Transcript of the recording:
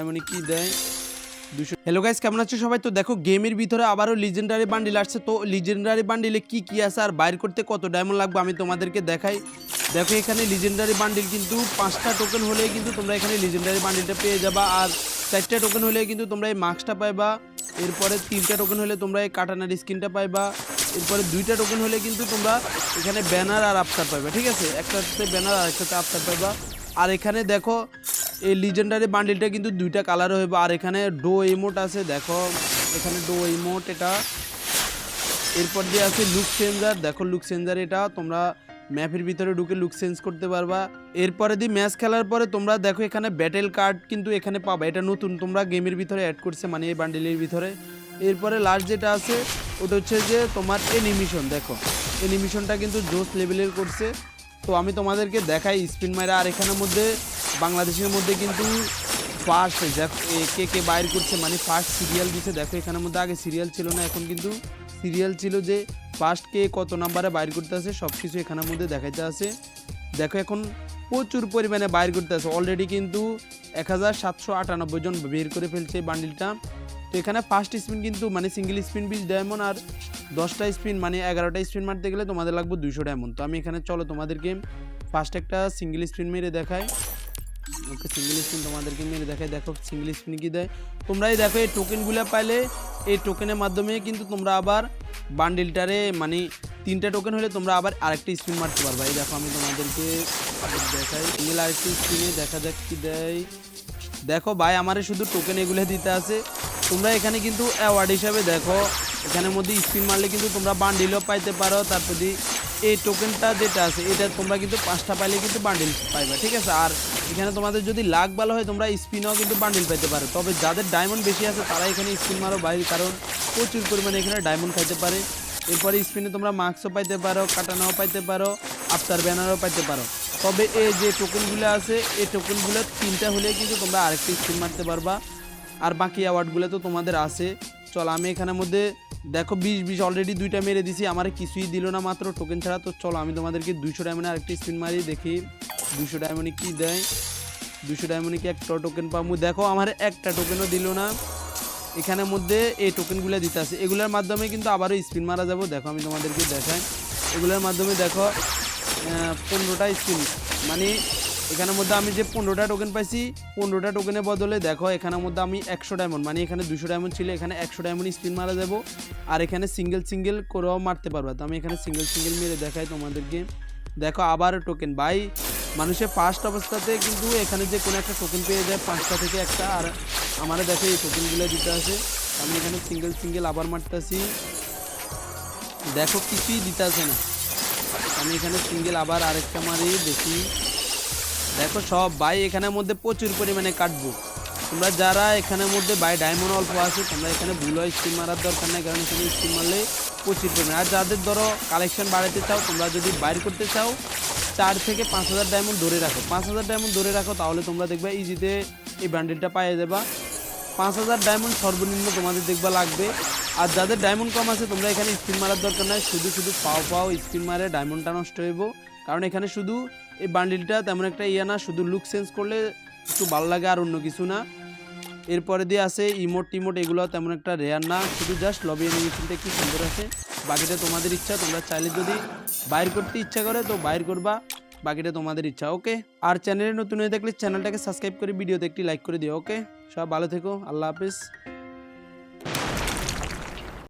এমনই কি দেয়? দুশো হ্যালো গাইস কেমন আছো সবাই? তো দেখো গেমের ভিতরে আবারও লিজেন্ডারি বান্ডিল আসছে। তো লিজেন্ডারি বান্ডিলে কি কি আছে আর বাইর করতে কত ডায়মন্ড লাগবে আমি তোমাদেরকে দেখাই। দেখো, এখানে লিজেন্ডারি বান্ডিল কিন্তু পাঁচটা টোকেন হলে কিন্তু তোমরা এখানে লিজেন্ডারি বান্ডিলটা পেয়ে যাবা। আর চারটা টোকেন হলে কিন্তু তোমরা এই মাস্কটা পাইবা। এরপরে তিনটা টোকেন হলে তোমরা এই কাটানার স্কিনটা পাইবা। এরপরে দুইটা টোকেন হলে কিন্তু তোমরা এখানে ব্যানার আর আফতার পাইবা, ঠিক আছে? একটাতে ব্যানার আর একটাতে আফতার পাইবা। আর এখানে দেখো এই লিজেন্ডারি বান্ডিলটা কিন্তু দুইটা কালার হইবে আর এখানে ডো ইমোট আছে, দেখো। এখানে ডো ইমোট এটা। এরপর দিয়ে আছে লুক চেঞ্জার দেখো লুক চেঞ্জার এটা। তোমরা ম্যাপের ভিতরে ঢুকে লুক চেঞ্জ করতে পারবা। এরপরে দিয়ে ম্যাচ খেলার পরে তোমরা দেখো এখানে ব্যাটেল কার্ড কিন্তু এখানে পাবা। এটা নতুন, তোমরা গেমের ভিতরে অ্যাড করছে মানে এই বান্ডিলের ভিতরে। এরপরে লাস্ট যেটা আছে, ওটা হচ্ছে যে তোমার এনিমিশন দেখো। এনিমিশনটা কিন্তু জোস লেভেলের করছে। তো আমি তোমাদেরকে দেখাই স্পিন মারা আর এখানের মধ্যে বাংলাদেশের মধ্যে কিন্তু ফার্স্ট কে কে বাইর করছে মানে ফার্স্ট সিরিয়াল দিছে। দেখো, এখানের মধ্যে আগে সিরিয়াল ছিল না, এখন কিন্তু সিরিয়াল ছিল যে ফার্স্ট কে কত নাম্বারে বাইর করতে আছে সব কিছু এখানের মধ্যে দেখাইতে আছে। দেখো, এখন প্রচুর পরিমাণে বাইর করতে আছে। অলরেডি কিন্তু এক হাজার সাতশো আটানব্বই জন বের করে ফেলছে বান্ডিলটা তো এখানে ফার্স্ট স্পিন কিন্তু মানে সিঙ্গেল স্পিন বিল ডায়মন্ড আর দশটা স্পিন মানে এগারোটা স্পিন মারতে গেলে তোমাদের লাগবে দুশো ডায়মন্ড তো আমি এখানে, চলো তোমাদেরকে ফার্স্ট একটা সিঙ্গেল স্পিন মেরে দেখাই। ওকে সিঙ্গেল স্পিন তোমাদেরকে মেরে দেখাই দেখো সিঙ্গেল স্পিন কি দেয়। তোমরাই দেখো এই টোকেনগুলো পাইলে, এই টোকেনের মাধ্যমে কিন্তু তোমরা আবার বান্ডিলটারে মানে তিনটা টোকেন হলে তোমরা আবার আরেকটা স্পিন মারতে পারবা। এই দেখো আমি তোমাদেরকে দেখাই। সিঙ্গেল আরেকটি স্পিনে দেখা যাক কি দেয়। দেখো ভাই, আমারে শুধু টোকেন এগুলো দিতে আছে। তোমরা এখানে কিন্তু অ্যাওয়ার্ড হিসাবে দেখো, এখানের মধ্যে স্পিন মারলে কিন্তু তোমরা বান্ডিলও পাইতে পারো। তারপর এই টোকেনটা যেটা আছে, এটা তোমরা কিন্তু পাঁচটা পাইলে কিন্তু বান্ডিল পাইবা, ঠিক আছে? আর এখানে তোমাদের যদি লাখ ভালো হয়, তোমরা স্পিনও কিন্তু বান্ডিল পাইতে পারো। তবে যাদের ডায়মন্ড বেশি আছে তারা এখানে স্পিন মারো বাইরে, কারণ প্রচুর পরিমাণে এখানে ডায়মন্ড খাইতে পারে। এরপরে স্পিনে তোমরা মাস্কও পাইতে পারো কাটানাও পাইতে পারো আফতার ব্যানারও পাইতে পারো। তবে এই যে টোকেনগুলো আছে, এই টোকেনগুলো তিনটা হলে কিন্তু তোমরা আরেকটা স্পিন মারতে পারবা। আর বাকি অ্যাওয়ার্ডগুলো তো তোমাদের আছে। চল, আমি এখানের মধ্যে দেখো, বিশ বিশ অলরেডি দুইটা মেরে দিছি, আমার কিছুই দিল না মাত্র। টোকেন ছাড়া তো চলো, আমি তোমাদেরকে দুইশো ডায়মন্ডে আরেকটি স্পিন মারি দেখি। দুইশো ডায়মন্ডে কি দেয়? দুইশো ডায়মন্ডে কি একটা টোকেন পাবো দেখো, আমার একটা টোকেনও দিল না। এখানের মধ্যে এই টোকেনগুলো দিতে আছে। এগুলোর মাধ্যমে কিন্তু আবারও স্পিন মারা যাব। দেখো, আমি তোমাদেরকে দেখাই। এগুলোর মাধ্যমে দেখো পনেরোটা স্পিন মানে এখানের মধ্যে আমি যে পনেরোটা টোকেন পাইছি, পনেরোটা টোকেনের বদলে দেখো, এখানের মধ্যে আমি একশো ডায়মন্ড মানে এখানে দুশো ডায়মন্ড ছিল, এখানে একশো ডায়মন্ড স্পিন মারা যাব। আর এখানে সিঙ্গেল সিঙ্গেল করেও মারতে পারবা। তো আমি এখানে সিঙ্গেল সিঙ্গেল মেরে দেখাই তোমাদেরকে। দেখো আবার টোকেন বাই মানুষের ফার্স্ট অবস্থাতে কিন্তু এখানে যে কোনো একটা টোকেন পেয়ে যায়, পাঁচটা থেকে একটা। আর আমারে দেখো এই টোকেনগুলো দিতে আছে। আমি এখানে সিঙ্গেল সিঙ্গেল আবার মারতেছি। দেখো কিছুই দিতে আছে না। আমি এখানে সিঙ্গেল আবার আরেকটা মারি, দেখি। দেখো সব বাই এখানের মধ্যে প্রচুর পরিমাণে কাটবো। তোমরা যারা এখানের মধ্যে বাই ডায়মন্ড অল্প আছে, তোমরা এখানে ভুলো স্কিম মারার দরকার নেই, কারণ এখানে স্কিম মারলে প্রচুর পরিমাণে। আর যাদের ধরো কালেকশন বাড়াতে চাও, তোমরা যদি বাইর করতে চাও, চার থেকে পাঁচ হাজার ডায়মন্ড ধরে রাখো। পাঁচ হাজার ডায়মন্ড ধরে রাখো, তাহলে তোমরা দেখবে ইজিতে এই ব্যান্ডেলটা পাইয়ে যাবা পাঁচ হাজার ডায়মন্ড সর্বনিম্ন তোমাদের দেখবা লাগবে। আর যাদের ডায়মন্ড কম আছে, তোমরা এখানে স্পিন মারার দরকার নাই। শুধু শুধু পাও পাও স্পিন মারে ডায়মন্ডটা নষ্ট হইব। কারণ এখানে শুধু এই বান্ডিলটা তেমন একটা ইয়ে না, শুধু লুক চেঞ্জ করলে একটু ভালো লাগে আর অন্য কিছু না। এরপরে দিয়ে আছে ইমোট টিমোট, এগুলো তেমন একটা রেয়ার না, শুধু জাস্ট লবি অ্যানিমেশনটা একটু সুন্দর আছে। বাকিটা তোমাদের ইচ্ছা, তোমরা চাইলে যদি বাইর করতে ইচ্ছা করে তো বাইর করবা, বাকিটা তোমাদের ইচ্ছা ওকে আর চ্যানেলে নতুন হয়ে থাকলে চ্যানেলটাকে সাবস্ক্রাইব করে ভিডিওতে একটি লাইক করে দিও ওকে সব ভালো থেকো, আল্লাহ হাফিজ।